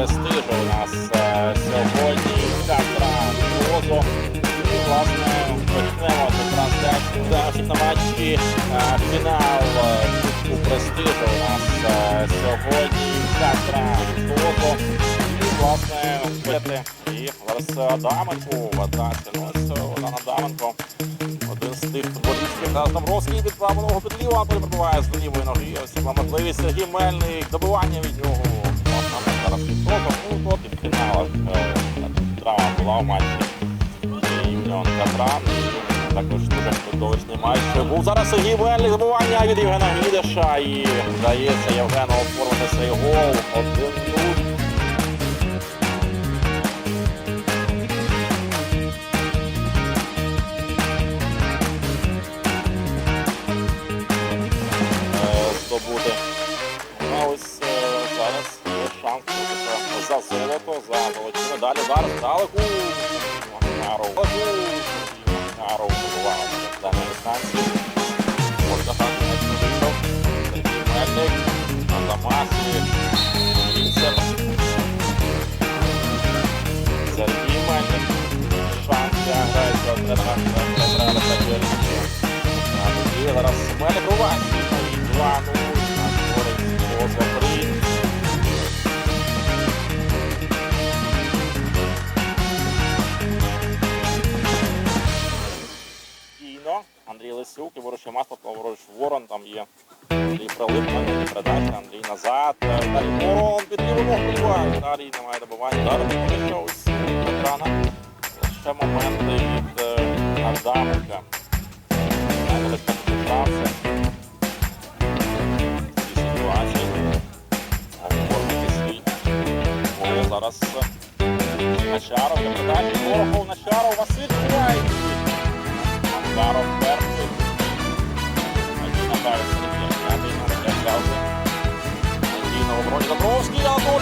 Престижу у нас е, сьогодні Катра Розо. І, власне, почнемо цю трансляцію. На матчі е, фінал е, Кубку Престижу у нас сьогодні Катра Розо. І, власне, бити. І зараз Адаменко в атаці. Ну, Олена Адаменко. Один з тих футболістів. Зараз Домбровський від правого ногу під ліву, а пробиває з лівої ноги. Ось була можливість Сергій Мельник добивання від нього. Зараз підтоком. Ну, і в фіналах драма була в матчі. Юліон Катран. Також дуже видовищний матч. Був зараз Сергій Мельник добивання від Євгена Гідеша. І вдається Євгену оформити свій гол. 1-0. В даній дистанції. Можна так не вийшов. Сергій Мельник на замасі. Вінцер. Сергій Мельник. Шанс для граючого тренера тренера Олександра і зараз Мельник руває. І 2-0 ногу. Далі немає добивання. Далі вийшов із екрана. Ще моменти від е, Адаменка. Навіть так підстався. Ці ситуації. Оформити свій. О, зараз Начаров, передачі. Ворохов, Начаров, Василь Куляй. Макаров перший. Надій Наталія Сергій. П'ятий номер взявся. Надій на обороні Домбровський.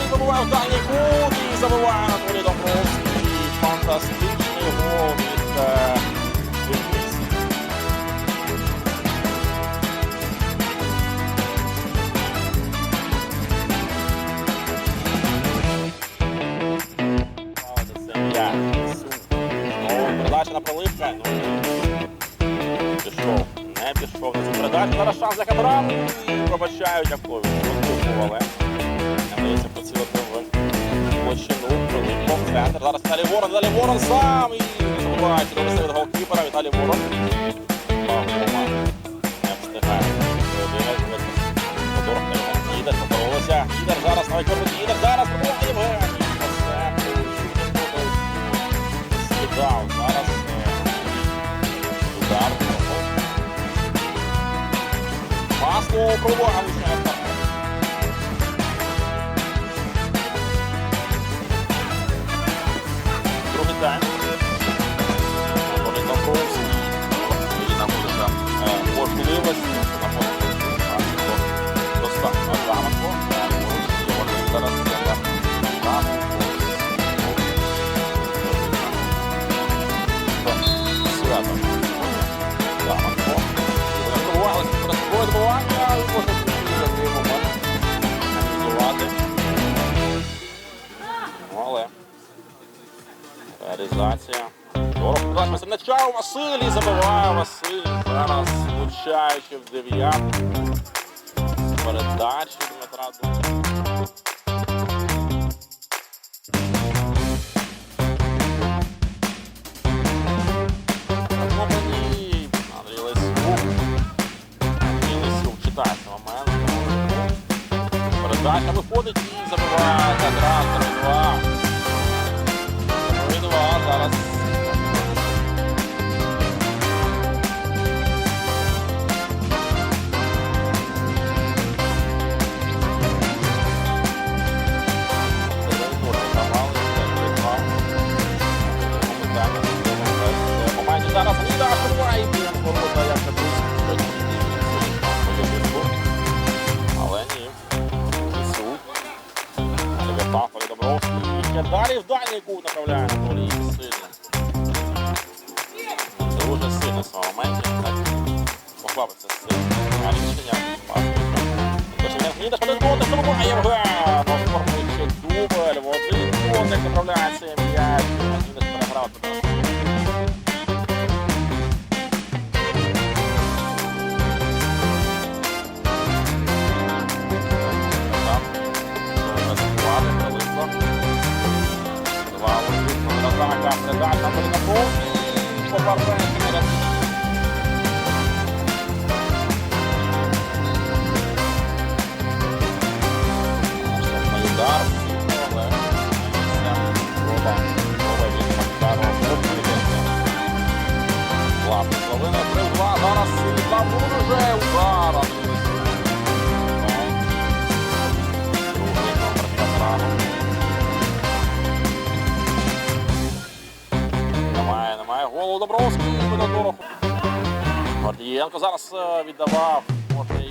Анатолій добиває в дальній кут і забиває Анатолій Домбровський. Фантастичний гол передача на проливка. Ну, пішов. Не пішов на цю передачу. Зараз шанс для Кадран. І пробачають. Ворон. Віталій Ворон сам. І забувається. Добре від голкіпера. Віталій Ворон. Ідер поборолися. Ідер зараз навіть робить. Ідер зараз. Оце. Скидав. Зараз е, удар. Масло пробуває реалізація. Дорого у Василій забиває Василь. Зараз влучаючи в дев'ятку. Передачі Дмитра Дума. Кут направляє Анатолій сильно. Дуже сильно в цьому моменті. Сильно. на Полінаковський. Попарвенко не раз. Штрафний удар. Але Роба. Роба від Макарова. Пробується. Класно. Половина 3-2. Зараз Давун уже удар. Немає. Голу Добровський. Минотуров. Гордієнко зараз е, віддавав. Може і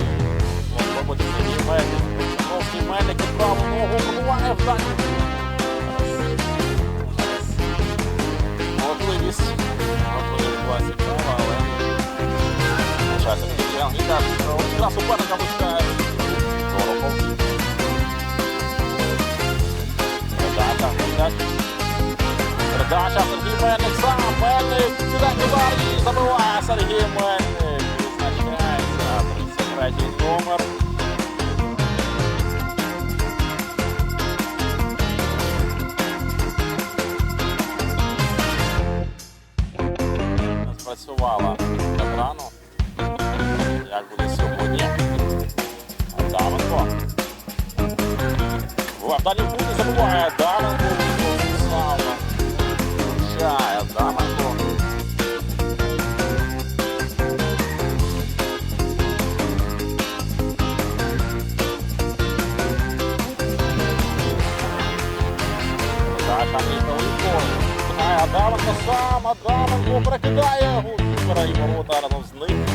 робити Сергій Мельник. Добровський Мельник під праву ногу. Пробуває в дальню. Можливість. Можливість класі права, але Лишається Гордієнко. І так, одразу суперника пускає. Дорохов. Передача, передача. Передача Сергій Мельник, сюди удар і забиває Сергій Мельник. Відзначається 33 номер. Не Спрацювала екрану. Як буде сьогодні? Адаменко. В далі буде забуває Адаменко. Адаменко сам, Адаменко перекидає Гудкера і ворота разом з ним.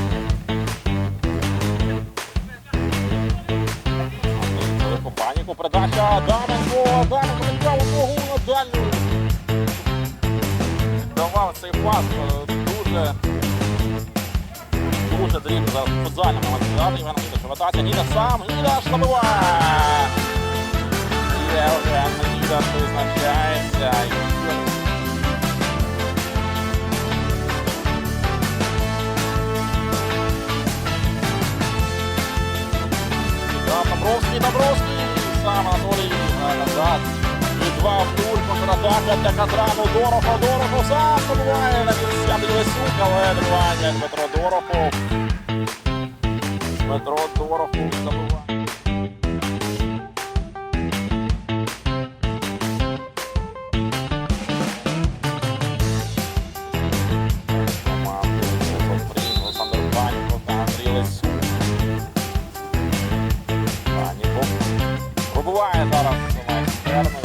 Паніку, передача Адаменко, Адаменко від праву ногу на дальню. Давав цей пас е, дуже, дуже дрібно зараз футзальному матеріалі. Іван Гідаш, ротація, Гідаш сам, Гідаш забиває. Євген Гідаш визначається. Добровський, сам Анатолій е, назад. І два в нуль, контратака для Катрану, Дорохо, Дорохо сам побуває на місця Лесюк, але добивання Дмитро Дорохов. Баніков. Пробуває зараз майстерно